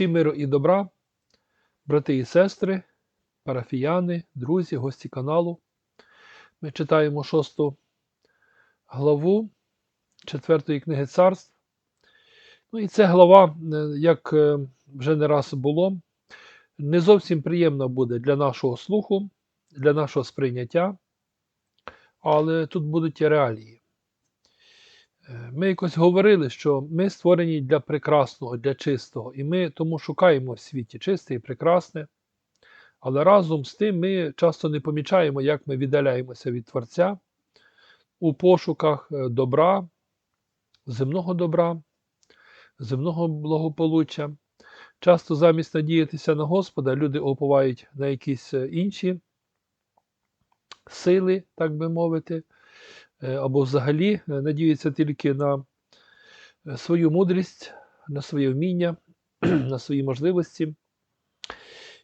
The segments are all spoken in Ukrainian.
Всі миру і добра, брати і сестри, парафіяни, друзі, гості каналу. Ми читаємо шосту главу четвертої книги царств. Ну і ця глава, е, як е, вже не раз було, не зовсім приємна буде для нашого слуху, для нашого сприйняття, але тут будуть і реалії. Е, Ми якось говорили, що ми створені для прекрасного, для чистого, і ми тому шукаємо в світі чисте і прекрасне. Але разом з тим ми часто не помічаємо, як ми віддаляємося від Творця у пошуках е, добра, земного добра, земного благополуччя. Часто замість надіятися на Господа, люди оповають на якісь е, інші сили, так би мовити, або взагалі е, надіються тільки на е, свою мудрість, на своє вміння, на свої можливості.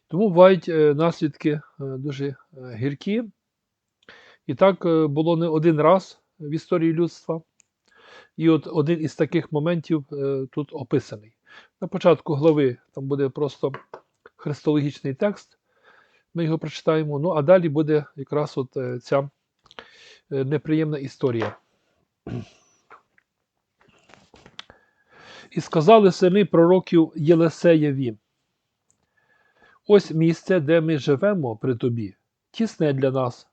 Тому бувають е, наслідки е, дуже е, гіркі. І так е, було не один раз в історії людства. І от один із таких моментів е, тут описаний. На початку глави там буде просто христологічний текст. Ми його прочитаємо. Ну, а далі буде якраз от е, ця е, неприємна історія. І сказали сини пророків Єлисеєві. Ось місце, де ми живемо при тобі, тісне для нас.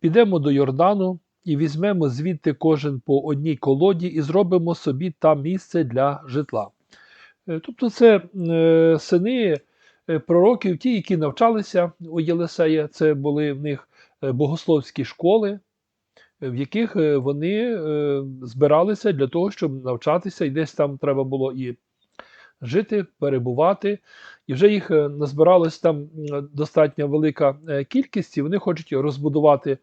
Підемо до Йордану і візьмемо звідти кожен по одній колоді і зробимо собі там місце для житла. Е, Тобто, це е, сини е, пророків, ті, які навчалися у Єлисея, це були в них е, богословські школи, е, в яких е, вони е, збиралися для того, щоб навчатися, і десь там треба було і жити, перебувати. І вже їх е, назбиралась там достатньо велика кількість, і вони хочуть розбудувати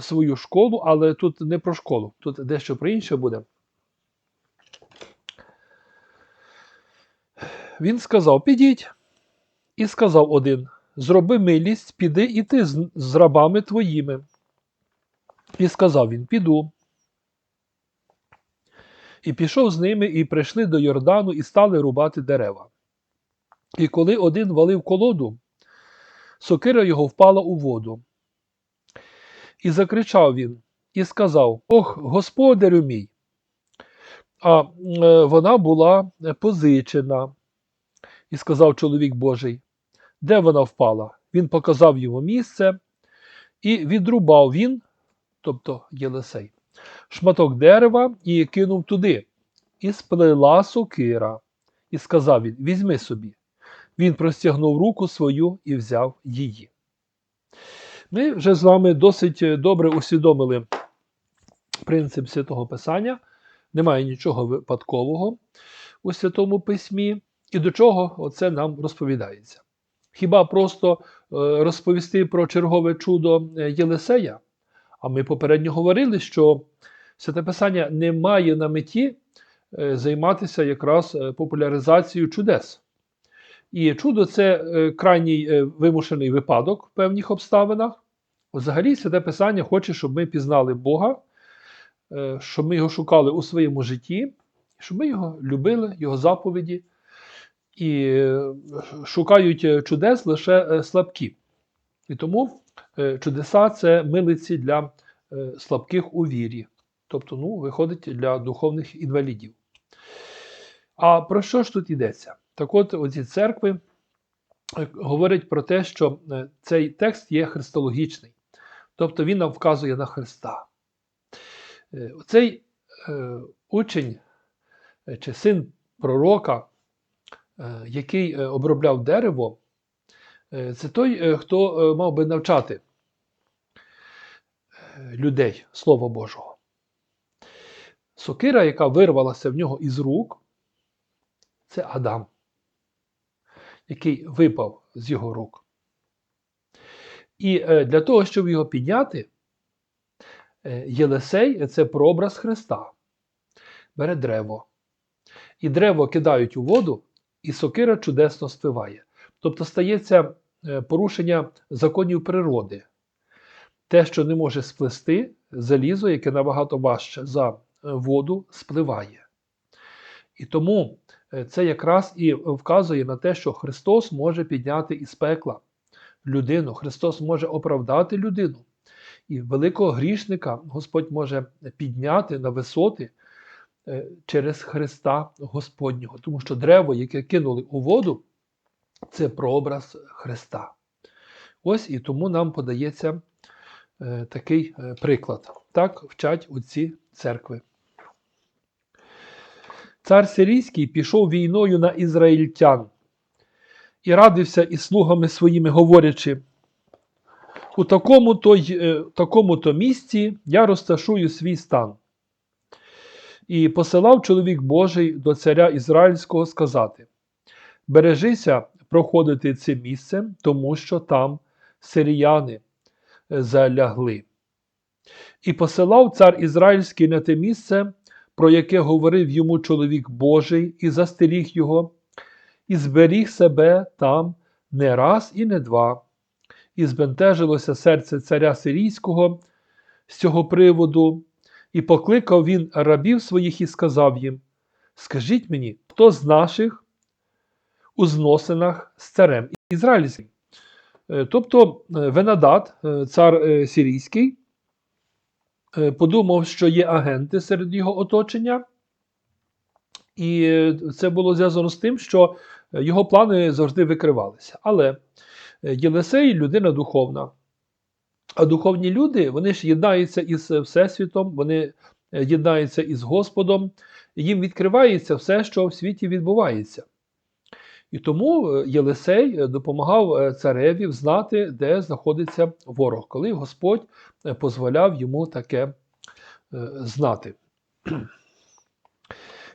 свою школу, але тут не про школу, тут дещо про інше буде. Він сказав: Підіть. І сказав один: Зроби милість, піди і ти з рабами твоїми. І сказав він: Піду. І пішов з ними, і прийшли до Йордану, і стали рубати дерева. І коли один валив колоду, сокира його впала у воду. І закричав він, і сказав: Ох, господарю мій! А е, вона була позичена. І сказав чоловік Божий, де вона впала? Він показав йому місце, і відрубав він, тобто Єлисей, шматок дерева і кинув туди. І сплела сокира. І сказав він: Візьми собі. Він простягнув руку свою і взяв її. Ми вже з вами досить добре усвідомили принцип святого Писання. Немає нічого випадкового у Святому Письмі. І до чого оце нам розповідається? Хіба просто е, розповісти про чергове чудо е, Єлисея? А ми попередньо говорили, що Святе Писання не має на меті е, займатися якраз е, популяризацією чудес. І чудо це е, крайній вимушений випадок в певних обставинах. Взагалі, Святе Писання хоче, щоб ми пізнали Бога, щоб ми його шукали у своєму житті, щоб ми його любили, його заповіді. І шукають чудес лише слабкі. І тому чудеса це милиці для е, слабких у вірі. Тобто, ну, виходить для духовних інвалідів. А про що ж тут йдеться? Так от, оці церкви е, говорять про те, що е, цей текст є христологічний. Тобто він нам вказує на Христа. Е, Цей е, учень е, чи син пророка, е, який е, обробляв дерево, е, це той, е, хто е, мав би навчати е, людей Слова Божого. Сокира, яка вирвалася в нього із рук, це Адам, який випав з його рук. І е, для того, щоб його підняти, е, Єлисей це прообраз Христа. Бере древо. І древо кидають у воду, і сокира чудесно співає. Тобто стається е, порушення законів природи. Те, що не може сплести, залізо, яке набагато важче за е, воду, спливає. І тому е, це якраз і вказує на те, що Христос може підняти із пекла людину, Христос може оправдати людину. І великого грішника Господь може підняти на висоти е, через Христа Господнього. Тому що древо, яке кинули у воду, це прообраз Христа. Ось і тому нам подається е, такий е, приклад. Так вчать отці церкви. Цар Сирійський пішов війною на ізраїльтян і радився із слугами своїми, говорячи: у такому-то, й- е, такому-то місці я розташую свій стан. І посилав чоловік Божий до царя Ізраїльського сказати: Бережися проходити це місце, тому що там сиріяни е, залягли. І посилав цар Ізраїльський на те місце, про яке говорив йому чоловік Божий, і застеріг його, і зберіг себе там не раз і не два. І збентежилося серце царя Сирійського з цього приводу, і покликав він рабів своїх і сказав їм: Скажіть мені, хто з наших у зносинах з царем Ізраїльським? Е, Тобто е, Венадат, е, цар Сирійський, подумав, що є агенти серед його оточення, і це було зв'язано з тим, що його плани завжди викривалися. Але Єлисей людина духовна. А духовні люди вони ж єднаються із Всесвітом, вони єднаються із Господом, їм відкривається все, що в світі відбувається. І тому е, Єлисей е, допомагав е, цареві знати, де знаходиться ворог, коли Господь дозволяв йому таке знати.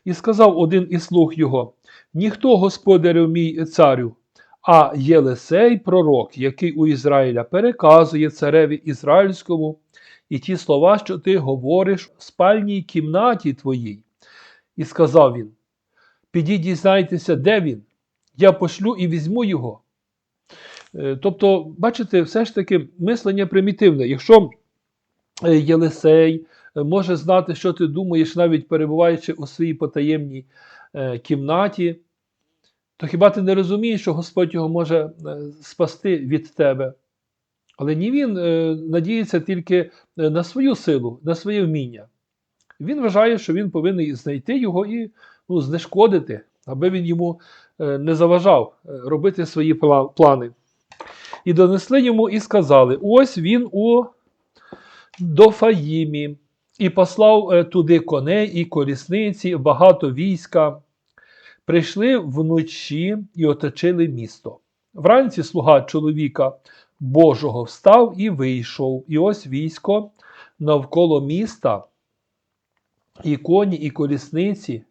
І сказав один із слуг його: Ніхто, господарю мій царю, а Єлисей пророк, який у Ізраїля переказує цареві Ізраїльському, і ті слова, що ти говориш в спальній кімнаті твоїй. І сказав він: Підіть дізнайтеся, де він, я пошлю і візьму його. Е, Тобто, бачите, все ж таки мислення примітивне. Якщо е, Єлисей е, може знати, що ти думаєш, навіть перебуваючи у своїй потаємній кімнаті, то хіба ти не розумієш, що Господь його може спасти від тебе? Але ні він надіється тільки на свою силу, на своє вміння. Він вважає, що він повинен знайти його і ну, знешкодити, аби він йому не заважав е, робити свої плани. І донесли йому і сказали: ось він у Дофаїмі, і послав е, туди коней і колісниці, багато війська. Прийшли вночі і оточили місто. Вранці слуга чоловіка Божого встав і вийшов. І ось військо навколо міста, і коні, і колісниці,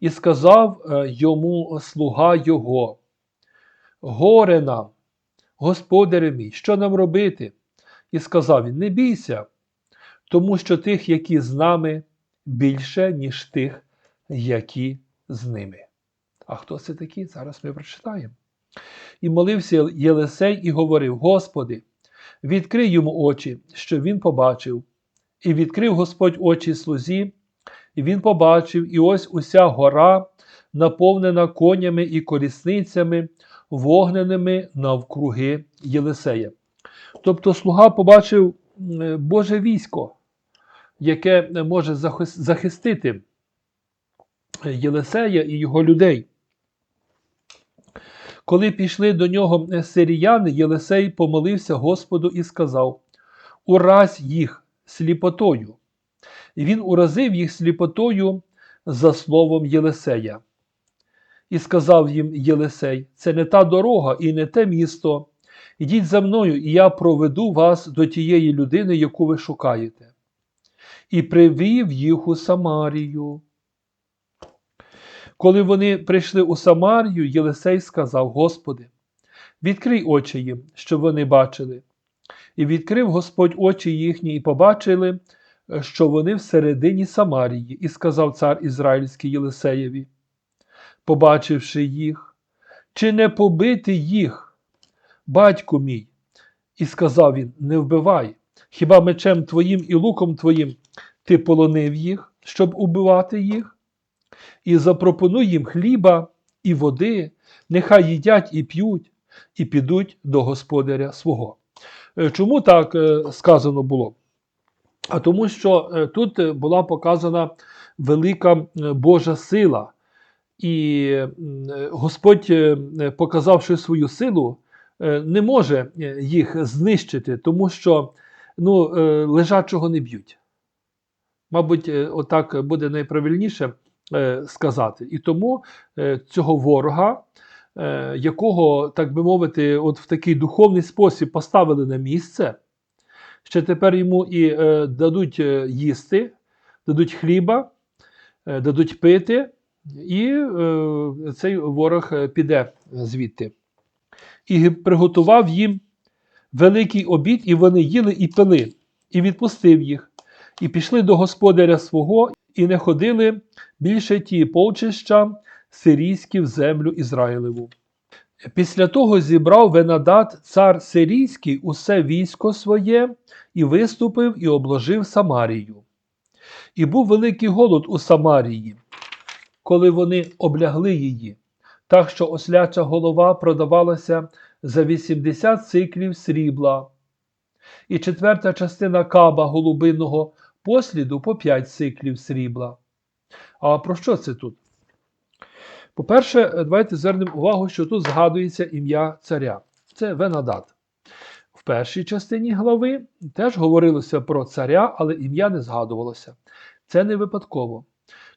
і сказав е, йому слуга його: Горе нам, господарю мій, що нам робити? І сказав він: Не бійся, тому що тих, які з нами, більше, ніж тих, які з ними. А хто це такі? Зараз ми прочитаємо. І молився Єлисей і говорив: Господи, відкрий йому очі, щоб він побачив. І відкрив Господь очі слузі, і він побачив, і ось уся гора, наповнена конями і колісницями, вогненими навкруги Єлисея. Тобто слуга побачив Боже військо, яке може захистити Єлисея і його людей. Коли пішли до нього сиріяни, Єлисей помолився Господу і сказав: Ураз їх сліпотою. І він уразив їх сліпотою за словом Єлисея. І сказав їм Єлисей: Це не та дорога і не те місто. Ідіть за мною, і я проведу вас до тієї людини, яку ви шукаєте. І привів їх у Самарію. Коли вони прийшли у Самарію, Єлисей сказав: Господи, відкрий очі їм, щоб вони бачили. І відкрив Господь очі їхні, і побачили, що вони всередині Самарії, і сказав цар Ізраїльський Єлисеєві, побачивши їх, чи не побити їх, батьку мій? І сказав він: Не вбивай, хіба мечем твоїм і луком твоїм ти полонив їх, щоб убивати їх? і запропонуй їм хліба і води, нехай їдять і п'ють, і підуть до господаря свого. Е, Чому так е, сказано було? А тому, що е, тут е, була показана велика е, Божа сила, і Господь, показавши свою силу, не може їх знищити, тому що ну, лежачого не б'ють. Мабуть, отак буде найправильніше сказати. І тому цього ворога, якого, так би мовити, от в такий духовний спосіб поставили на місце, ще тепер йому і е, дадуть е, їсти, дадуть хліба, е, дадуть пити, і е, цей ворог е, піде звідти. І приготував їм великий обід, і вони їли і пили, і відпустив їх, і пішли до господаря свого, і не ходили більше ті полчища сирійські в землю Ізраїлеву. Після того зібрав Венадат цар сирійський усе військо своє, і виступив і обложив Самарію. І був великий голод у Самарії, коли вони облягли її, так що осляча голова продавалася за 80 циклів срібла, і четверта частина каба голубиного посліду по 5 циклів срібла. А про що це тут? По-перше, давайте звернемо увагу, що тут згадується ім'я царя. Це Венадат. В першій частині глави теж говорилося про царя, але ім'я не згадувалося. Це не випадково.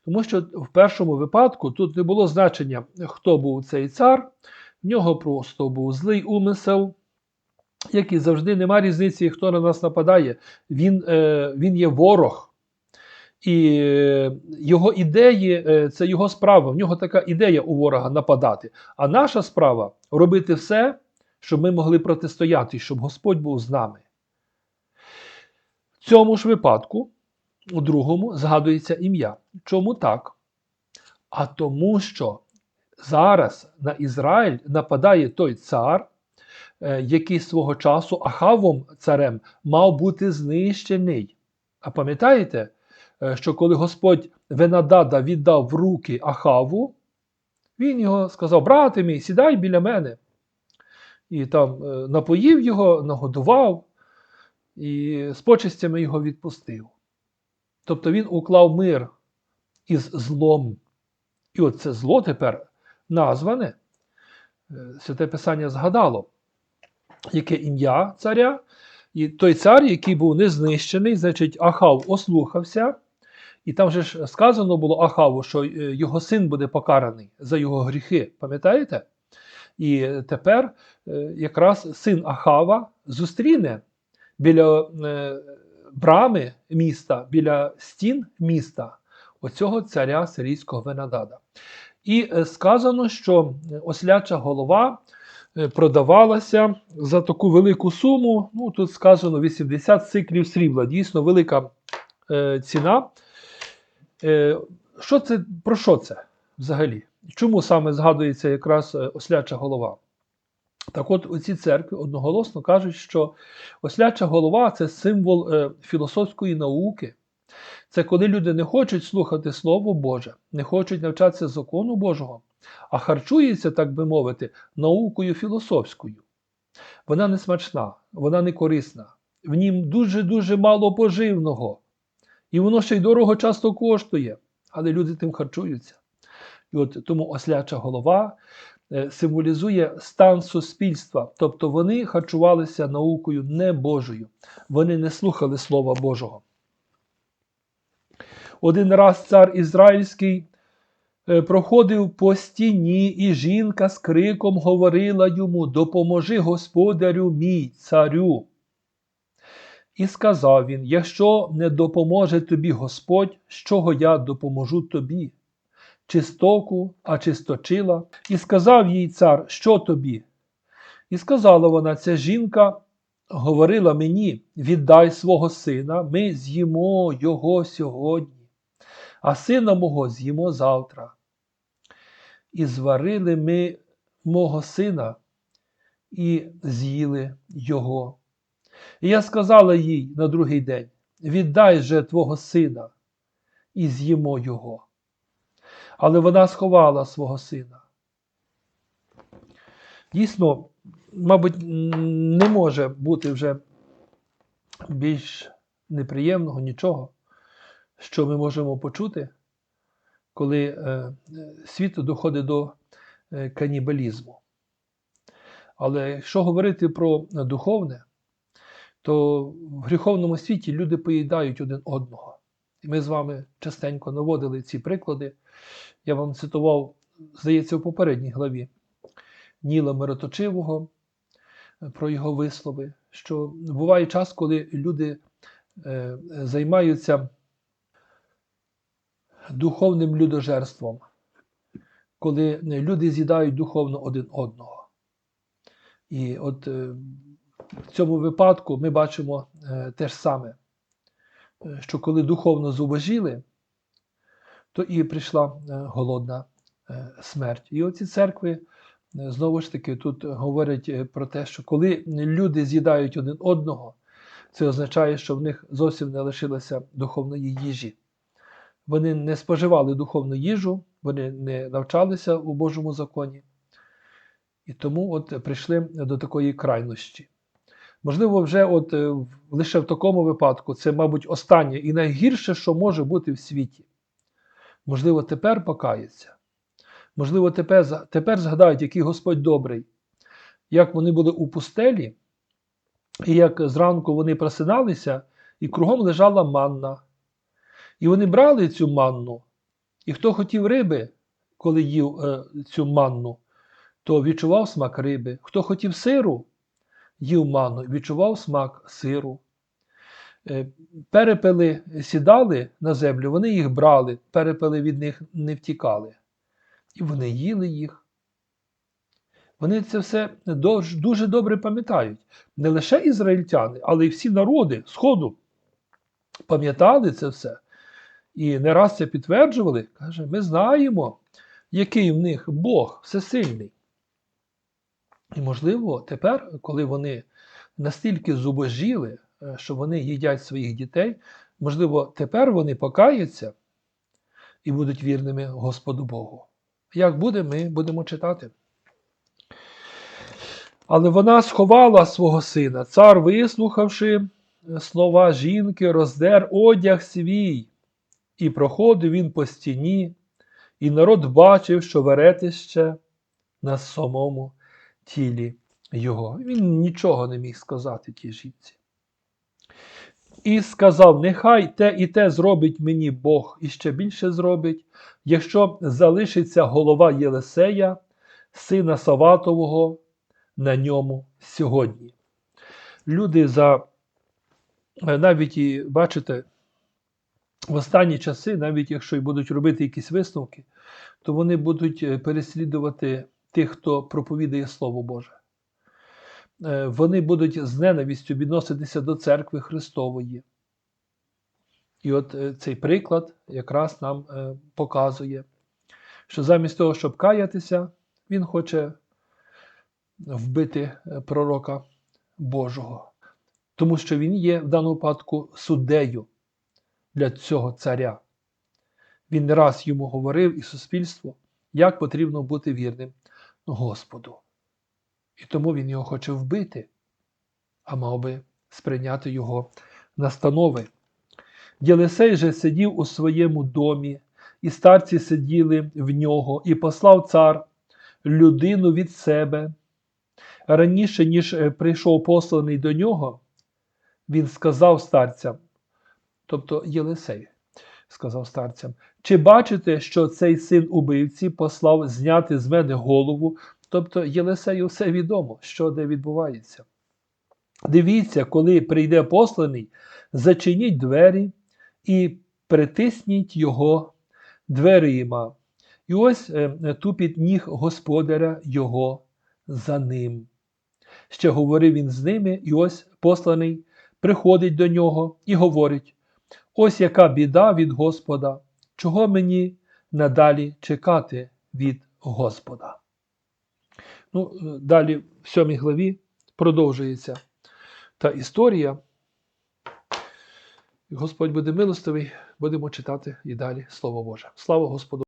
Тому що в першому випадку тут не було значення, хто був цей цар, в нього просто був злий умисел, як і завжди нема різниці, хто на нас нападає. Він, е, він є ворог. І е, його ідеї е, це його справа. В нього така ідея у ворога нападати. А наша справа робити все, щоб ми могли протистояти, щоб Господь був з нами. В цьому ж випадку, у другому, згадується ім'я. Чому так? А тому, що зараз на Ізраїль нападає той цар, е, який свого часу Ахавом царем мав бути знищений. А пам'ятаєте, що коли Господь Венадада віддав в руки Ахаву, він його сказав: брате мій, сідай біля мене. І там е, напоїв його, нагодував і з почестями його відпустив. Тобто він уклав мир із злом. І от це зло тепер назване, е, Святе Писання згадало, яке ім'я царя. І той цар, який був не знищений, значить, Ахав ослухався. І там же ж сказано було Ахаву, що е, його син буде покараний за його гріхи. Пам'ятаєте? І тепер е, якраз син Ахава зустріне біля е, брами міста, біля стін міста оцього царя сирійського Венадада. І сказано, що осляча голова продавалася за таку велику суму. Ну, тут сказано 80 циклів срібла. Дійсно велика ціна. Е, що це, Про що це взагалі? Чому саме згадується якраз е, осляча голова? Так от у цій церкві одноголосно кажуть, що осляча голова це символ е, філософської науки. Це коли люди не хочуть слухати Слово Боже, не хочуть навчатися закону Божого, а харчуються, так би мовити, наукою філософською. Вона не смачна, вона не корисна, в нім дуже-дуже мало поживного. І воно ще й дорого часто коштує, але люди тим харчуються. І от тому осляча голова е, символізує стан суспільства, тобто вони харчувалися наукою не Божою, вони не слухали Слова Божого. Один раз цар Ізраїльський е, проходив по стіні, і жінка з криком говорила йому: Допоможи господарю мій царю. І сказав він: Якщо не допоможе тобі Господь, з чого я допоможу тобі? Чистоку, а чисточила. І сказав їй цар, що тобі? І сказала вона: ця жінка говорила мені: віддай свого сина, ми з'їмо його сьогодні, а сина мого з'їмо завтра. І зварили ми мого сина і з'їли його. І я сказала їй на другий день: віддай же твого сина і з'їмо його. але вона сховала свого сина. Дійсно, мабуть, не може бути вже більш неприємного нічого, що ми можемо почути, коли е, світ доходить до е, канібалізму. Але якщо говорити про духовне, то в гріховному світі люди поїдають один одного. І ми з вами частенько наводили ці приклади. Я вам цитував, здається, в попередній главі Ніла Мироточивого е, про його вислови, що буває час, коли люди е, займаються духовним людожерством, коли люди з'їдають духовно один одного. І от е, в цьому випадку ми бачимо е, те ж саме, е, що коли духовно зубожіли, то і прийшла е, голодна смерть. І оці церкви, знову ж таки, тут говорять про те, що коли люди з'їдають один одного, це означає, що в них зовсім не лишилося духовної їжі. Вони не споживали духовну їжу, вони не навчалися у Божому законі. І тому от прийшли до такої крайності. Можливо, вже от е, лише в такому випадку це, мабуть, останнє і найгірше, що може бути в світі. Можливо, тепер покаяться. Можливо, тепер, тепер згадають, який Господь добрий, як вони були у пустелі, і як зранку вони просиналися, і кругом лежала манна. І вони брали цю манну, і хто хотів риби, коли їв е, цю манну, то відчував смак риби. Хто хотів сиру, їв манну, відчував смак сиру. Е, Перепели сідали на землю, вони їх брали, перепели від них не втікали. І вони їли їх. Вони це все дуже добре пам'ятають. Не лише ізраїльтяни, але й всі народи Сходу пам'ятали це все. І не раз це підтверджували. Каже, ми знаємо, який в них Бог всесильний. І, можливо, тепер, коли вони настільки зубожіли, е, що вони їдять своїх дітей, можливо, тепер вони покаяться і будуть вірними Господу Богу. Як буде, ми будемо читати. Але вона сховала свого сина. Цар, вислухавши е, слова жінки, роздер одяг свій, і проходив він по стіні, і народ бачив, що веретище на самому тілі його. Він нічого не міг сказати тій жінці. І сказав: Нехай те і те зробить мені Бог, і ще більше зробить, якщо залишиться голова Єлисея, сина Саватового, на ньому сьогодні. Люди за навіть і бачите, в останні часи, навіть якщо й будуть робити якісь висновки, то вони будуть е, переслідувати тих, хто проповідує Слово Боже. Е, Вони будуть з ненавистю відноситися до церкви Христової. І от е, цей приклад якраз нам е, показує, що замість того, щоб каятися, він хоче вбити пророка Божого, тому що він є в даному випадку суддею для цього царя. Він не раз йому говорив і суспільству, як потрібно бути вірним Господу. І тому він його хоче вбити, а мав би сприйняти його настанови. Єлисей же сидів у своєму домі, і старці сиділи в нього, і послав цар людину від себе. Раніше, ніж е, прийшов посланий до нього, він сказав старцям, тобто Єлисей сказав старцям, чи бачите, що цей син убивці послав зняти з мене голову? Тобто Єлисею все відомо, що де відбувається. Дивіться, коли прийде посланий, зачиніть двері і притисніть його дверима. І ось е, тупіт ніг господаря його за ним. Ще говорив він з ними, і ось посланий приходить до нього і говорить: ось яка біда від Господа, чого мені надалі чекати від Господа. Ну, е, далі в сьомій главі продовжується та історія. Господь буде милостивий, будемо читати і далі Слово Боже. Слава Господу!